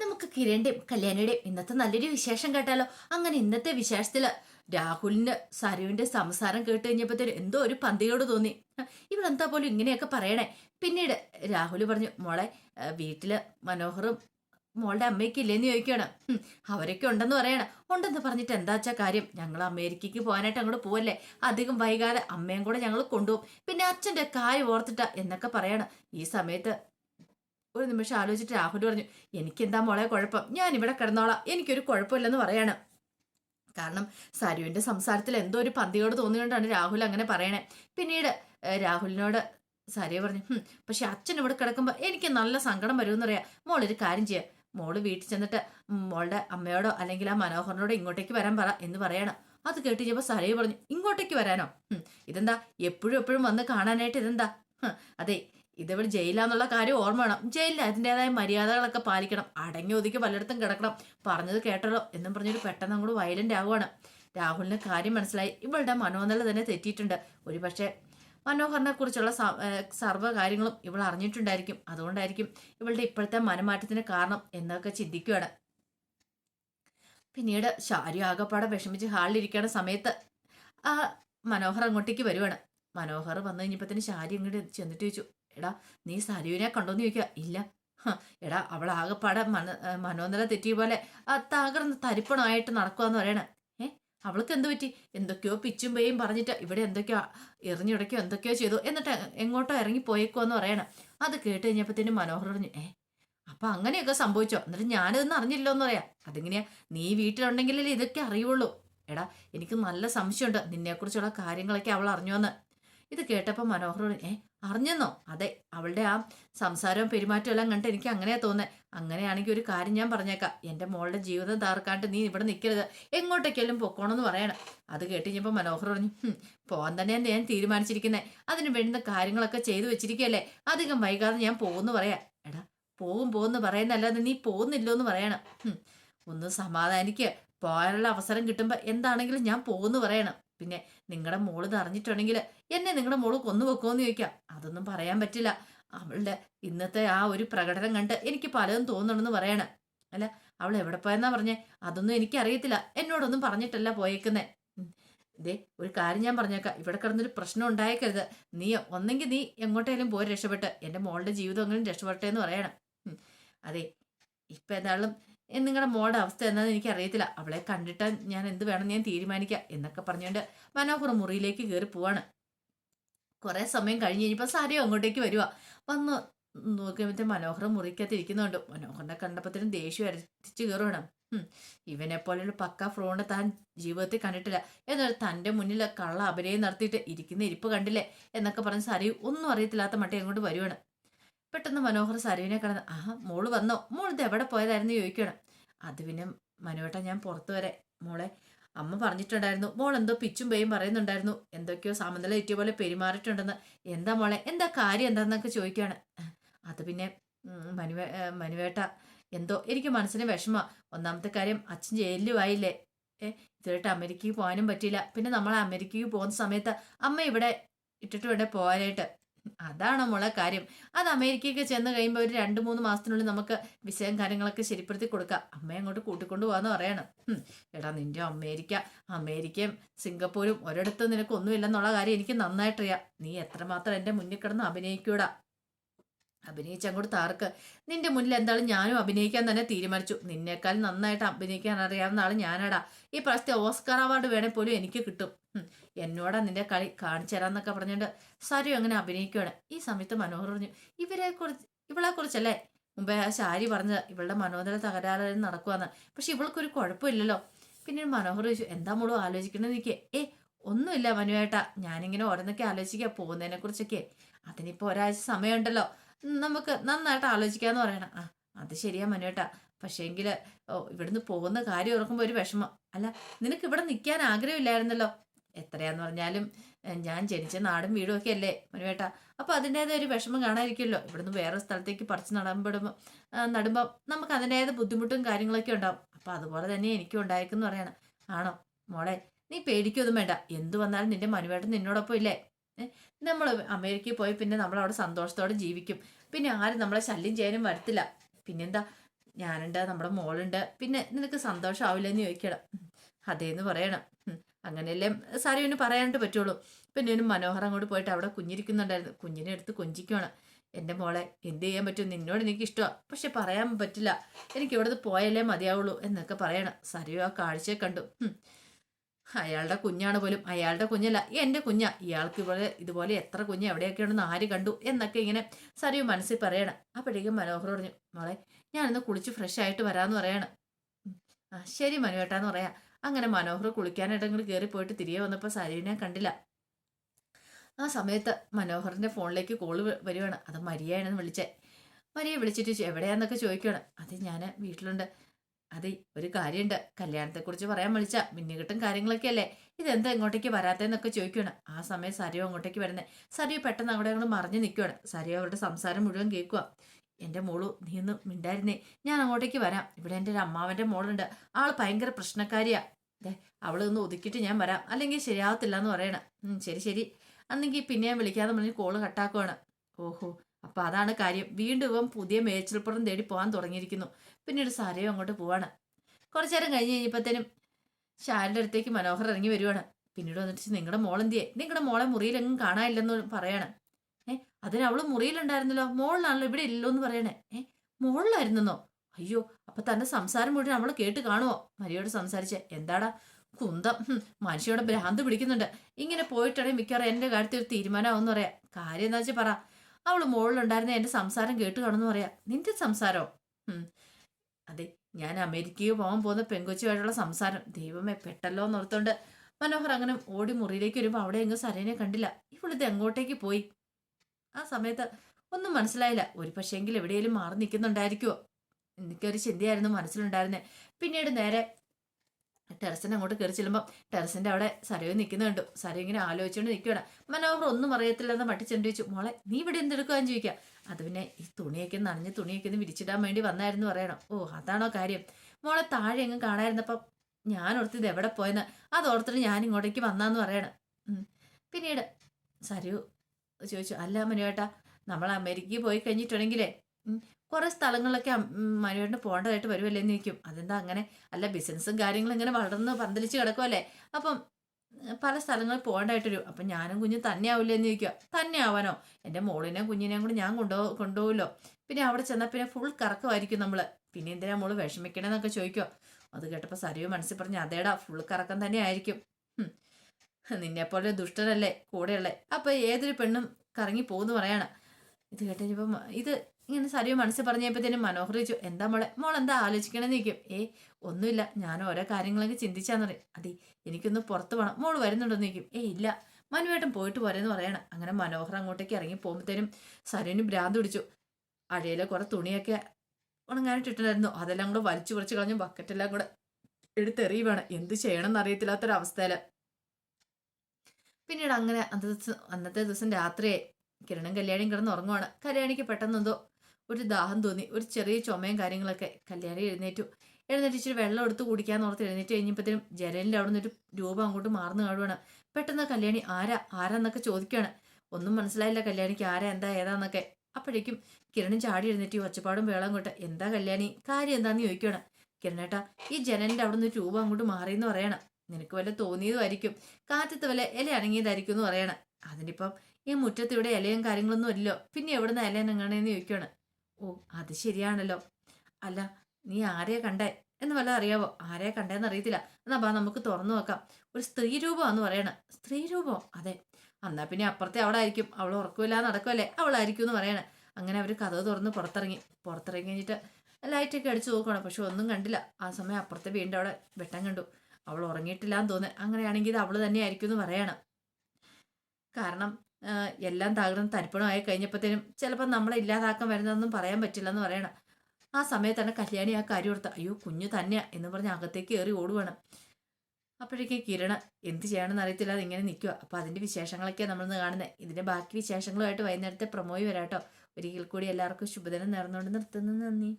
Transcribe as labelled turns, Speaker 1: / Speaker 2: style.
Speaker 1: നമുക്ക് കിരണിന്റെയും കല്യാണിയുടെയും ഇന്നത്തെ നല്ലൊരു വിശേഷം കേട്ടാലോ? അങ്ങനെ ഇന്നത്തെ വിശേഷത്തിൽ രാഹുലിന്റെ സരുവിന്റെ സംസാരം കേട്ട് കഴിഞ്ഞപ്പോഴത്തേന് എന്തോ ഒരു പന്തിയോട് തോന്നി. ഇവളെന്താ പോലും ഇങ്ങനെയൊക്കെ പറയണേ? പിന്നീട് രാഹുൽ പറഞ്ഞു മോളെ വീട്ടിൽ മനോഹറും മോളുടെ അമ്മയ്ക്ക് ഇല്ലേന്ന് ചോദിക്കുകയാണ് അവരൊക്കെ ഉണ്ടെന്ന് പറയണം. ഉണ്ടെന്ന് പറഞ്ഞിട്ട് എന്താച്ചാ കാര്യം? ഞങ്ങൾ അമേരിക്കയ്ക്ക് പോകാനായിട്ട് അങ്ങോട്ട് പോവല്ലേ? അധികം വൈകാതെ അമ്മയും കൂടെ ഞങ്ങൾ കൊണ്ടുപോകും. പിന്നെ അച്ഛന്റെ കായ് ഓർത്തിട്ടാ എന്നൊക്കെ പറയണം. ഈ സമയത്ത് ഒരു നിമിഷം ആലോചിച്ചിട്ട് രാഹുൽ പറഞ്ഞു എനിക്ക് എന്താ മോളെ കുഴപ്പം? ഞാൻ ഇവിടെ കിടന്നോളാം. എനിക്കൊരു കുഴപ്പമില്ലെന്ന് പറയാണ്. കാരണം സരുവിന്റെ സംസാരത്തിൽ എന്തോ ഒരു പന്തിയോട് തോന്നിയോണ്ടാണ് രാഹുൽ അങ്ങനെ പറയണേ. പിന്നീട് രാഹുലിനോട് സരിയ പറഞ്ഞു "ഹും, പക്ഷെ അച്ഛൻ ഇവിടെ കിടക്കുമ്പോൾ എനിക്ക് നല്ല സങ്കടം വരുമെന്ന് വരുമെന്നറിയാം മോളൊരു കാര്യം ചെയ്യാം. മോൾ വീട്ടിൽ ചെന്നിട്ട് മോളുടെ അമ്മയോടോ അല്ലെങ്കിൽ ആ മനോഹറിനോടോ ഇങ്ങോട്ടേക്ക് വരാൻ പറ എന്ന് പറയണം. അത് കേട്ട് കഴിഞ്ഞപ്പോൾ സരയ പറഞ്ഞു ഇങ്ങോട്ടേക്ക് വരാനോ? ഇതെന്താ? എപ്പോഴും എപ്പോഴും വന്ന് കാണാനായിട്ട് ഇതെന്താ? അതെ ഇതവിടെ ജയിലാന്നുള്ള കാര്യം ഓർമ്മ വേണം. ജയിലിൽ അതിന്റെതായ മര്യാദകളൊക്കെ പാലിക്കണം. അടങ്ങി ഒതുക്കി പലയിടത്തും കിടക്കണം. പറഞ്ഞത് കേട്ടല്ലോ എന്നും പറഞ്ഞൊരു പെട്ടെന്ന് അങ്ങോട്ട് വയലന്റ് ആവുകയാണ് രാഹുലിന് കാര്യം മനസ്സിലായി. ഇവളുടെ മനോനില തന്നെ തെറ്റിയിട്ടുണ്ട്. ഒരു പക്ഷേ മനോഹറിനെ കുറിച്ചുള്ള സർവ കാര്യങ്ങളും ഇവൾ അറിഞ്ഞിട്ടുണ്ടായിരിക്കും. അതുകൊണ്ടായിരിക്കും ഇവളുടെ ഇപ്പോഴത്തെ മനമാറ്റത്തിന് കാരണം എന്നൊക്കെ ചിന്തിക്കുകയാണ് പിന്നീട് ഷാരി ആകപ്പാടെ വിഷമിച്ച് ഹാളിലിരിക്കുന്ന സമയത്ത് ആ മനോഹർ അങ്ങോട്ടേക്ക് വരുവാണ്. മനോഹർ വന്നു കഴിഞ്ഞപ്പത്തിന് ഷാരി ഇങ്ങോട്ട് ചെന്നിട്ട് ചോദിച്ചു എടാ നീ സരുവിനെ കണ്ടോന്ന് ചോദിക്കുക ഇല്ല. എടാ അവൾ ആകെപ്പാടെ മന മനോനില തെറ്റിയ പോലെ തകർന്ന് തരിപ്പണമായിട്ട് നടക്കുകയെന്ന് പറയണേ. ഏ അവൾക്ക് എന്ത് പറ്റി? എന്തൊക്കെയോ പിച്ചും പേയും പറഞ്ഞിട്ട് ഇവിടെ എന്തൊക്കെയോ എറിഞ്ഞുടക്കോ എന്തൊക്കെയോ ചെയ്തു. എന്നിട്ട് എങ്ങോട്ടോ ഇറങ്ങി പോയേക്കോ എന്ന് പറയണം. അത് കേട്ട് കഴിഞ്ഞപ്പോഴത്തേനും മനോഹർ പറഞ്ഞു ഏ അപ്പൊ അങ്ങനെയൊക്കെ സംഭവിച്ചോ? എന്നിട്ട് ഞാനിതൊന്നും അറിഞ്ഞില്ലോ എന്ന് പറയാം. അതെങ്ങനെയാ? നീ വീട്ടിലുണ്ടെങ്കിലല്ലേ ഇതൊക്കെ അറിയുള്ളൂ. എടാ എനിക്ക് നല്ല സംശയമുണ്ട്. നിന്നെക്കുറിച്ചുള്ള കാര്യങ്ങളൊക്കെ അവൾ അറിഞ്ഞോന്ന് ഇത് കേട്ടപ്പോൾ മനോഹർ പറഞ്ഞു, ഏ അറിഞ്ഞെന്നോ? അതെ അവളുടെ ആ സംസാരവും പെരുമാറ്റവും എല്ലാം കണ്ടിട്ട് എനിക്ക് അങ്ങനെയാ തോന്നുന്നത് അങ്ങനെയാണെങ്കിൽ ഒരു കാര്യം ഞാൻ പറഞ്ഞേക്കാം. എന്റെ മോളുടെ ജീവിതം താർക്കാണ്ട് നീ ഇവിടെ നിൽക്കരുത്. എങ്ങോട്ടേക്കെല്ലാം പൊക്കോണമെന്ന് പറയണം. അത് കേട്ട് കഴിഞ്ഞപ്പോൾ മനോഹർ പറഞ്ഞു "ഹും, പോകാൻ തന്നെയാണ് ഞാൻ തീരുമാനിച്ചിരിക്കുന്നത് അതിന് വേണ്ടുന്ന കാര്യങ്ങളൊക്കെ ചെയ്തു വെച്ചിരിക്കുകയല്ലേ. അധികം വൈകാതെ ഞാൻ പോകുമെന്ന് പറയാം. എടാ പോകും പോകുന്നു പറയുന്നല്ലാതെ നീ പോകുന്നില്ലോ എന്ന് പറയണം ഒന്ന് സമാധാനിക്ക്. പോകാനുള്ള അവസരം കിട്ടുമ്പോൾ എന്താണെങ്കിലും ഞാൻ പോകുന്നു പറയണം. പിന്നെ നിങ്ങളുടെ മോൾ നിറഞ്ഞിട്ടുണ്ടെങ്കിൽ എന്നെ നിങ്ങളുടെ മോൾ കൊന്നുവെക്കുമെന്ന് ചോദിക്കാം. അതൊന്നും പറയാൻ പറ്റില്ല. അവളുടെ ഇന്നത്തെ ആ ഒരു പ്രകടനം കണ്ട് എനിക്ക് പലതും തോന്നണമെന്ന് പറയണം. അല്ല അവൾ എവിടെ പോയെന്നാ പറഞ്ഞേ? അതൊന്നും എനിക്കറിയത്തില്ല. എന്നോടൊന്നും പറഞ്ഞിട്ടല്ല പോയേക്കുന്നേ. ഇതേ ഒരു കാര്യം ഞാൻ പറഞ്ഞേക്കാം. ഇവിടെ കിടന്നൊരു പ്രശ്നം ഉണ്ടായേക്കരുത്. നീ ഒന്നെങ്കിൽ നീ എങ്ങോട്ടേലും പോയി രക്ഷപ്പെട്ട്. എന്റെ മോളുടെ ജീവിതം എങ്ങനെയും രക്ഷപ്പെട്ടെ എന്ന് പറയണം. അതെ ഇപ്പം എന്തായാലും നിങ്ങളുടെ മോളുടെ അവസ്ഥ എന്താണെന്ന് എനിക്ക് അറിയത്തില്ല അവളെ കണ്ടിട്ട് ഞാൻ എന്ത് വേണം ഞാൻ തീരുമാനിക്കാം എന്നൊക്കെ പറഞ്ഞുകൊണ്ട് മനോഹർ മുറിയിലേക്ക് കയറി പോവാണ്. കുറെ സമയം കഴിഞ്ഞ് കഴിഞ്ഞപ്പോൾ സാരിയോ അങ്ങോട്ടേക്ക് വരുക വന്ന് നോക്കിയപ്പോഴത്തെ മനോഹർ മുറിക്കകത്ത് ഇരിക്കുന്നുണ്ട്. മനോഹറിനെ കണ്ടപ്പോഴത്തേനും ദേഷ്യം അരച്ചു കയറുകയാണ്. ഇവനെ പോലെയുള്ള പക്ക ഫ്രോണ്ട് താൻ ജീവിതത്തിൽ കണ്ടിട്ടില്ല. എന്നാൽ തന്റെ മുന്നിൽ കള്ള അഭിനയം നടത്തിയിട്ട് ഇരിക്കുന്ന ഇരിപ്പ് കണ്ടില്ലേ? എന്നൊക്കെ പറഞ്ഞ് സാരി ഒന്നും അറിയത്തില്ലാത്ത മട്ടേ അങ്ങോട്ട് വരുവാണ്. പെട്ടെന്ന് മനോഹർ സരുവിനെ കടന്ന് ആ മോൾ വന്നോ? മോൾ ഇത് എവിടെ പോയതായിരുന്നു ചോദിക്കണം അത് പിന്നെ മനുവേട്ട ഞാൻ പുറത്തു വരെ. മോളെ അമ്മ പറഞ്ഞിട്ടുണ്ടായിരുന്നു. മോൾ എന്തോ പിച്ചും പേയും പറയുന്നുണ്ടായിരുന്നു. എന്തൊക്കെയോ സമനില തെറ്റിയ പോലെ പെരുമാറിയിട്ടുണ്ടെന്ന്. എന്താ മോളെ? എന്താ കാര്യം? എന്താന്നൊക്കെ ചോദിക്കുകയാണ്. അത് പിന്നെ മനുവേ മനുവേട്ട എന്തോ എനിക്ക് മനസ്സിന് വിഷമ ഒന്നാമത്തെ കാര്യം അച്ഛൻ ജയിലിലുമായില്ലേ ഏ ഇതുവരെയായിട്ട് അമേരിക്കയ്ക്ക് പോകാനും പറ്റിയില്ല. പിന്നെ നമ്മൾ അമേരിക്കയ്ക്ക് പോകുന്ന സമയത്ത് അമ്മ ഇവിടെ ഇട്ടിട്ട് വേണ്ടേ പോകാനായിട്ട്? അതാണോ മോളെ കാര്യം. അത് അമേരിക്കയ്ക്ക് ചെന്ന് കഴിയുമ്പോൾ ഒരു രണ്ട് മൂന്ന് മാസത്തിനുള്ളിൽ നമുക്ക് വിഷയം കാര്യങ്ങളൊക്കെ ശരിപ്പെടുത്തി കൊടുക്കാം. അമ്മയെ അങ്ങോട്ട് കൂട്ടിക്കൊണ്ട് പോകാന്ന് പറയണം. എടാ നിന്റെ അമേരിക്ക അമേരിക്കയും സിംഗപ്പൂരും ഒരിടത്തും നിനക്കൊന്നുമില്ലെന്നുള്ള കാര്യം എനിക്ക് നന്നായിട്ടറിയാം. നീ എത്രമാത്രം എന്റെ മുന്നിൽ കിടന്ന് അഭിനയിക്കൂടാ. അഭിനയിച്ച് അങ്ങോട്ട് താർക്ക്. നിന്റെ മുന്നിൽ എന്തായാലും ഞാനും അഭിനയിക്കാൻ തന്നെ തീരുമാനിച്ചു. നിന്നേക്കാൾ നന്നായിട്ട് അഭിനയിക്കാൻ അറിയാവുന്ന ആൾ ഞാനാടാ. ഈ പ്രാവശ്യത്തെ ഓസ്കാർ അവാർഡ് വേണേൽ പോലും എനിക്ക് കിട്ടും. എന്നോടാ നിന്റെ കളി കാണിച്ചു തരാന്നൊക്കെ പറഞ്ഞുകൊണ്ട് സാരി അങ്ങനെ അഭിനയിക്കുകയാണ് ഈ സമയത്ത് മനോഹർ പറഞ്ഞു ഇവരെ കുറിച്ച് ഇവളെ കുറിച്ചല്ലേ? മുമ്പേ ആ ശാരി പറഞ്ഞത് ഇവളുടെ മനോദര തകരാറിൽ നടക്കുവാന്ന്. പക്ഷെ ഇവൾക്കൊരു കുഴപ്പമില്ലല്ലോ. പിന്നെ മനോഹർ ചോദിച്ചു എന്താ മോളും ആലോചിക്കണമെന്ന് എനിക്ക് ഏ ഒന്നുമില്ല മനുവേട്ടാ. ഞാനിങ്ങനെ ഓരോന്നൊക്കെ ആലോചിക്കുക പോകുന്നതിനെ കുറിച്ചൊക്കെ അതിനിപ്പോൾ ഒരാഴ്ച സമയമുണ്ടല്ലോ. നമുക്ക് നന്നായിട്ട് ആലോചിക്കാന്ന് പറയണം. ആ അത് ശരിയാ മനുവേട്ടാ പക്ഷേങ്കിൽ ഇവിടുന്ന് പോകുന്ന കാര്യം ഓർക്കുമ്പോൾ ഒരു വിഷമം. അല്ല നിനക്ക് ഇവിടെ നിൽക്കാൻ ആഗ്രഹമില്ലായിരുന്നല്ലോ? എത്രയാന്ന് പറഞ്ഞാലും ഞാൻ ജനിച്ച നാടും വീടും ഒക്കെ അല്ലേ മനുവേട്ട അപ്പൊ അതിന്റെതായ ഒരു വിഷമം കാണാതിരിക്കുമല്ലോ ഇവിടുന്ന് വേറെ സ്ഥലത്തേക്ക് പറിച്ച് നടമ്പെടുമ്പോൾ നടുമ്പോൾ നമുക്ക് അതിന്റെതായ ബുദ്ധിമുട്ടും കാര്യങ്ങളൊക്കെ ഉണ്ടാവും. അപ്പൊ അതുപോലെ തന്നെ എനിക്കും ഉണ്ടായിരിക്കുന്നു പറയണം. ആണോ? മോളെ നീ പേടിക്കൊന്നും വേണ്ട. എന്തു വന്നാലും നിന്റെ മനുവേട്ടൻ നിന്നോടൊപ്പം ഇല്ലേ? നമ്മൾ അമേരിക്കയിൽ പോയി പിന്നെ നമ്മൾ അവിടെ സന്തോഷത്തോടെ ജീവിക്കും. പിന്നെ ആരും നമ്മളെ ശല്യം ചെയ്യാനും വരത്തില്ല. പിന്നെന്താ? ഞാനുണ്ട് നമ്മുടെ മോളുണ്ട്. പിന്നെ നിനക്ക് സന്തോഷമാവില്ലെന്ന് ചോദിക്കണം. അതേന്ന് പറയണം. അങ്ങനെയല്ലേ ഒന്ന് പറയാനായിട്ട് പറ്റുള്ളൂ. പിന്നെ ഒരു മനോഹരം അങ്ങോട്ട് പോയിട്ട് അവിടെ കുഞ്ഞിരിക്കുന്നുണ്ടായിരുന്നു. കുഞ്ഞിനെ എടുത്ത് കൊഞ്ചിക്കുവാണ്. എന്റെ മോളെ എന്ത് ചെയ്യാൻ പറ്റും? നിന്നോട് എനിക്ക് ഇഷ്ടമാണ് പക്ഷെ പറയാൻ പറ്റില്ല. എനിക്ക് ഇവിടുന്ന് പോയാലേ മതിയാവുള്ളൂ എന്നൊക്കെ പറയണം. സരിയോ ആ കാഴ്ചയെ കണ്ടു. അയാളുടെ കുഞ്ഞാണ് പോലും അയാളുടെ കുഞ്ഞല്ല എന്റെ കുഞ്ഞാ ഇയാൾക്ക് ഇവിടെ ഇതുപോലെ എത്ര കുഞ്ഞ് എവിടെയൊക്കെ ഉണ്ടെന്ന് ആര് കണ്ടു എന്നൊക്കെ ഇങ്ങനെ സരിയു മനസ്സിൽ പറയണം. അപ്പോഴേക്കും മനോഹർ പറഞ്ഞു മോളെ ഞാനിന്ന് കുളിച്ച് ഫ്രഷ് ആയിട്ട് വരാമെന്ന് പറയണം. ആ ശരി മനുവേട്ടാന്ന് പറയാം. അങ്ങനെ മനോഹർ കുളിക്കാനായിട്ടെങ്കിലും കയറി പോയിട്ട് തിരികെ വന്നപ്പോൾ സരീനെ കണ്ടില്ല. ആ സമയത്ത് മനോഹറിന്റെ ഫോണിലേക്ക് കോൾ വരുവാണ്. അത് മരിയാണെന്ന് വിളിച്ചേ. മരിയെ വിളിച്ചിട്ട് എവിടെയാന്നൊക്കെ ചോദിക്കുകയാണ് അത് ഞാൻ വീട്ടിലുണ്ട്. അതെ ഒരു കാര്യമുണ്ട് കല്യാണത്തെക്കുറിച്ച് പറയാൻ വിളിച്ച മിന്നുകിട്ടും കാര്യങ്ങളൊക്കെ അല്ലേ ഇതെന്താ ഇങ്ങോട്ടേക്ക് വരാത്തേന്നൊക്കെ ചോദിക്കുകയാണ് ആ സമയം സരിയോ അങ്ങോട്ടേക്ക് വരുന്നത് സരിയോ പെട്ടെന്ന് അവിടെ അങ്ങോട്ട് മറിഞ്ഞു നിൽക്കുകയാണ് സരിയോ അവരുടെ സംസാരം മുഴുവൻ കേൾക്കുക എന്റെ മോളു നീ ഒന്ന് മിണ്ടായിരുന്നേ. ഞാൻ അങ്ങോട്ടേക്ക് വരാം. ഇവിടെ എന്റെ ഒരു അമ്മാവന്റെ മോളുണ്ട്. ആൾ ഭയങ്കര പ്രശ്നക്കാരിയാ. അതെ അവളെ ഒന്ന് ഒതുക്കിയിട്ട് ഞാൻ വരാം. അല്ലെങ്കിൽ ശരിയാവത്തില്ല എന്ന് പറയണം ശരി ശരി. അന്നെങ്കിൽ പിന്നെ ഞാൻ വിളിക്കാതെ പറഞ്ഞ് കോൾ കട്ടാക്കുവാണ്. ഓഹോ അപ്പൊ അതാണ് കാര്യം. വീണ്ടും ഇവൻ പുതിയ മേച്ചിൽപ്പുറം തേടി പോകാൻ തുടങ്ങിയിരിക്കുന്നു. പിന്നീട് സാരയും അങ്ങോട്ട് പോവാണ്. കുറച്ചു നേരം കഴിഞ്ഞ് കഴിഞ്ഞപ്പോഴത്തേനും ഷാലിന്റെ അടുത്തേക്ക് മനോഹർ ഇറങ്ങി വരുവാണ്. പിന്നീട് വന്നിട്ട് നിങ്ങളുടെ മോളെന്തിയെ? നിങ്ങളുടെ മോളെ മുറിയിലെങ്ങും കാണാനില്ലെന്ന് പറയാണ്. ഏ അതിന് അവൾ മുറിയിലുണ്ടായിരുന്നല്ലോ. മോളിലാണല്ലോ ഇവിടെ ഇല്ലല്ലോ എന്ന് പറയണേ. ഏ മോളിലായിരുന്നോ? അയ്യോ അപ്പൊ തന്റെ സംസാരം മുഴുവൻ നമ്മൾ കേട്ട് കാണുമോ മരിയോട് സംസാരിച്ച എന്താടാ കുന്തം. മനുഷ്യയുടെ ഭ്രാന്ത് പിടിക്കുന്നുണ്ട്. ഇങ്ങനെ പോയിട്ടാണെങ്കിൽ മിക്കവാറും എന്റെ കാര്യത്തിൽ ഒരു തീരുമാനമാവെന്ന് പറയാം. കാര്യം എന്താ വെച്ചാൽ പറ. അവൾ മുകളിലുണ്ടായിരുന്ന എന്റെ സംസാരം കേട്ട് കാണുമെന്ന് പറയാം നിന്റെ സംസാരോ? അതെ ഞാൻ അമേരിക്കയിൽ പോകാൻ പോകുന്ന പെങ്കൊച്ചുമായിട്ടുള്ള സംസാരം. ദൈവമേ പെട്ടല്ലോ എന്നോർത്തോണ്ട് മനോഹർ അങ്ങനെ ഓടി മുറിയിലേക്ക് വരുമ്പോൾ അവിടെ എങ്ങും സരേനെ കണ്ടില്ല. ഇവളിത് എങ്ങോട്ടേക്ക് പോയി? ആ സമയത്ത് ഒന്നും മനസ്സിലായില്ല. ഒരു പക്ഷേങ്കിൽ എവിടെയെങ്കിലും മാറി നിൽക്കുന്നുണ്ടായിരിക്കുമോ എനിക്കൊരു ചിന്തയായിരുന്നു മനസ്സിലുണ്ടായിരുന്നേ. പിന്നീട് നേരെ ടെറസിന് അങ്ങോട്ട് കയറി ചെല്ലുമ്പോൾ ടെറസിന്റെ അവിടെ സരയു നിൽക്കുന്ന കണ്ടു. സരയു ഇങ്ങനെ ആലോചിച്ചുകൊണ്ട് നിൽക്കുകയാണ്. മനോഹർ ഒന്നും അറിയത്തില്ലെന്ന് പട്ടിച്ചെണ്ടി വെച്ചു മോളെ നീ ഇവിടെ എന്തെടുക്കുവാന്ന് ചോദിക്കാം അത് പിന്നെ ഈ തുണിയൊക്കെ നനഞ്ഞ് തുണിയൊക്കെ ഒന്ന് വിരിച്ചിടാൻ വേണ്ടി വന്നായിരുന്നു പറയണം. ഓ അതാണോ കാര്യം? മോളെ താഴെ എങ്ങും കാണായിരുന്നപ്പം ഞാൻ ഓർത്ത് ഇത് എവിടെ പോയെന്ന്. അത് ഓർത്തിട്ട് ഞാൻ ഇങ്ങോട്ടേക്ക് വന്നാന്ന് പറയണം. പിന്നീട് സരു ചോദിച്ചു അല്ല മനുവേട്ടാ നമ്മൾ അമേരിക്കയിൽ പോയി കഴിഞ്ഞിട്ടുണ്ടെങ്കിലേ കുറെ സ്ഥലങ്ങളിലൊക്കെ മനുവേട്ടന് പോകേണ്ടതായിട്ട് വരുമല്ലേ എന്ന് ചോദിക്കും. അതെന്താ അങ്ങനെ? അല്ല ബിസിനസ്സും കാര്യങ്ങളും ഇങ്ങനെ വളർന്ന് പന്തലിച്ച് കിടക്കുമല്ലേ അപ്പം പല സ്ഥലങ്ങളിൽ പോകേണ്ടതായിട്ട് വരും അപ്പം ഞാനും കുഞ്ഞും തന്നെ ആവില്ലേ എന്ന് ചോദിക്കുക. തന്നെ ആവാനോ? എന്റെ മോളിനെയും കുഞ്ഞിനെയും കൂടി ഞാൻ കൊണ്ടു കൊണ്ടുപോകുമല്ലോ. പിന്നെ അവിടെ ചെന്നാൽ പിന്നെ ഫുൾ കറക്കമായിരിക്കും നമ്മൾ പിന്നെ എന്തിനാ മോൾ വിഷമിക്കണമെന്നൊക്കെ ചോദിക്കുക. അത് കേട്ടപ്പോൾ സരിയോ മനസ്സിൽ പറഞ്ഞ് അതേടാ ഫുൾ കറക്കം തന്നെ ആയിരിക്കും. നിന്നെപ്പോലെ ദുഷ്ടനല്ലേ കൂടെയുള്ളേ. അപ്പം ഏതൊരു പെണ്ണും കറങ്ങി പോകുന്നു പറയാണ്. ഇത് കേട്ടപ്പം ഇത് ഇങ്ങനെ സരിയ മനസ്സിൽ പറഞ്ഞപ്പോഴത്തേനും മനോഹർ ചോദിച്ചു എന്താ മോളെ? മോൾ എന്താ ആലോചിക്കണമെന്ന് നിൽക്കും ഏ ഒന്നുമില്ല. ഞാൻ ഓരോ കാര്യങ്ങളൊക്കെ ചിന്തിച്ചാന്ന് പറയും. അതെ എനിക്കൊന്ന് പുറത്ത് പോകണം മോൾ വരുന്നുണ്ടോന്ന് ചോദിക്കും. ഏ ഇല്ല. മനുവേട്ടൻ പോയിട്ട് പോരെന്ന് പറയണം. അങ്ങനെ മനോഹർ അങ്ങോട്ടേക്ക് ഇറങ്ങി പോകുമ്പോഴത്തേനും സരുവിന് ഭ്രാന്ത് പിടിച്ചു. അഴയിലെ കുറെ തുണിയൊക്കെ ഉണങ്ങാനായിട്ട് ഇട്ടിട്ടുണ്ടായിരുന്നു. അതെല്ലാം കൂടെ വലിച്ചു പറിച്ച് കളഞ്ഞു ബക്കറ്റെല്ലാം കൂടെ എടുത്തെറിയുവാണ്. എന്ത് ചെയ്യണം എന്നറിയത്തില്ലാത്തൊരവസ്ഥയിൽ പിന്നീട് അങ്ങനെ അന്നത്തെ അന്നത്തെ ദിവസം രാത്രിയെ കിരണും കല്യാണിയും കിടന്ന് ഉറങ്ങുവാണ്. കല്യാണിക്ക് പെട്ടെന്ന് എന്തോ ഒരു ദാഹം തോന്നി. ഒരു ചെറിയ ചുമയും കാര്യങ്ങളൊക്കെ കല്യാണി എഴുന്നേറ്റു. എഴുന്നേറ്റ് ഇച്ചിരി വെള്ളം എടുത്ത് കുടിക്കാന്ന് ഓർത്ത് എഴുന്നേറ്റ് കഴിഞ്ഞപ്പോഴത്തേനും ജനലിന്റെ അവിടെ നിന്നൊരു രൂപം അങ്ങോട്ട് മാറുന്നു കാണുവാണ്. പെട്ടെന്ന് കല്യാണി ആരാ? ആരാന്നൊക്കെ ചോദിക്കുകയാണ് ഒന്നും മനസ്സിലായില്ല കല്യാണിക്ക് ആരാ എന്താ ഏതാന്നൊക്കെ. അപ്പോഴേക്കും കിരണും ചാടി എഴുന്നേറ്റ് ഒച്ചപ്പാടും വേളം കൊട്ട് എന്താ കല്യാണി? കാര്യം എന്താന്ന് ചോദിക്കുകയാണ് കിരണേട്ടാ ഈ ജനലിന്റെ അവിടെ നിന്ന് രൂപം അങ്ങോട്ട് മാറിയെന്ന് പറയണം. നിനക്ക് വല്ല തോന്നിയതുമായിരിക്കും കാറ്റത്ത് വല്ല ഇല അണങ്ങിയതായിരിക്കും എന്ന് പറയണം. അതിനിപ്പം ഈ മുറ്റത്ത് ഇവിടെ ഇലയും കാര്യങ്ങളൊന്നും ഇല്ലല്ലോ. പിന്നെ എവിടുന്ന് ഇല അനങ്ങണേന്ന് ചോദിക്കുകയാണ് ഓ അത് ശരിയാണല്ലോ. അല്ല നീ ആരെയാ കണ്ടേ എന്ന് വല്ല അറിയാവോ? ആരെയാ കണ്ടേന്ന് അറിയത്തില്ല. എന്നാ ബാ നമുക്ക് തുറന്നു നോക്കാം. ഒരു സ്ത്രീ രൂപമാന്ന് പറയണ. സ്ത്രീ രൂപം അതെ. എന്നാ പിന്നെ അപ്പുറത്തെ അവളായിരിക്കും. അവൾ ഉറക്കമില്ല നടക്കുമല്ലേ അവളായിരിക്കും എന്ന് പറയണ. അങ്ങനെ അവർ കഥ തുറന്ന് പുറത്തിറങ്ങി. പുറത്തിറങ്ങി കഴിഞ്ഞിട്ട് ലൈറ്റൊക്കെ അടിച്ചു നോക്കണം പക്ഷെ ഒന്നും കണ്ടില്ല. ആ സമയം അപ്പുറത്തെ വീണ്ടും അവിടെ വെട്ടം കണ്ടു. അവൾ ഉറങ്ങിയിട്ടില്ല എന്ന് തോന്നുന്നത് അങ്ങനെയാണെങ്കിൽ ഇത് അവൾ തന്നെ ആയിരിക്കും എന്ന് പറയണം. കാരണം എല്ലാം തകർന്ന് തരിപ്പണമായി കഴിഞ്ഞപ്പോഴത്തേനും ചിലപ്പോൾ നമ്മളെ ഇല്ലാതാക്കാൻ വരുന്നതൊന്നും പറയാൻ പറ്റില്ല എന്ന് പറയണം. ആ സമയത്താണ് കല്യാണി ആ കാര്യം ഓർത്ത് അയ്യോ കുഞ്ഞു തന്നെയാ എന്ന് പറഞ്ഞ് അകത്തേക്ക് കയറി ഓടുവാണ്. അപ്പോഴേക്കും കിരണ എന്ത് ചെയ്യണമെന്ന് അറിയത്തില്ല ഇങ്ങനെ നിൽക്കുക അപ്പോൾ അതിന്റെ വിശേഷങ്ങളൊക്കെയാണ് നമ്മളിന്ന് കാണുന്നത് ഇതിന്റെ ബാക്കി വിശേഷങ്ങളുമായിട്ട് വൈകുന്നേരത്തെ പ്രൊമോയി വരാട്ടോ. ഒരിക്കൽ കൂടി എല്ലാവർക്കും ശുഭദിനം നേർന്നുകൊണ്ട് നിർത്തുന്നു. നന്ദി.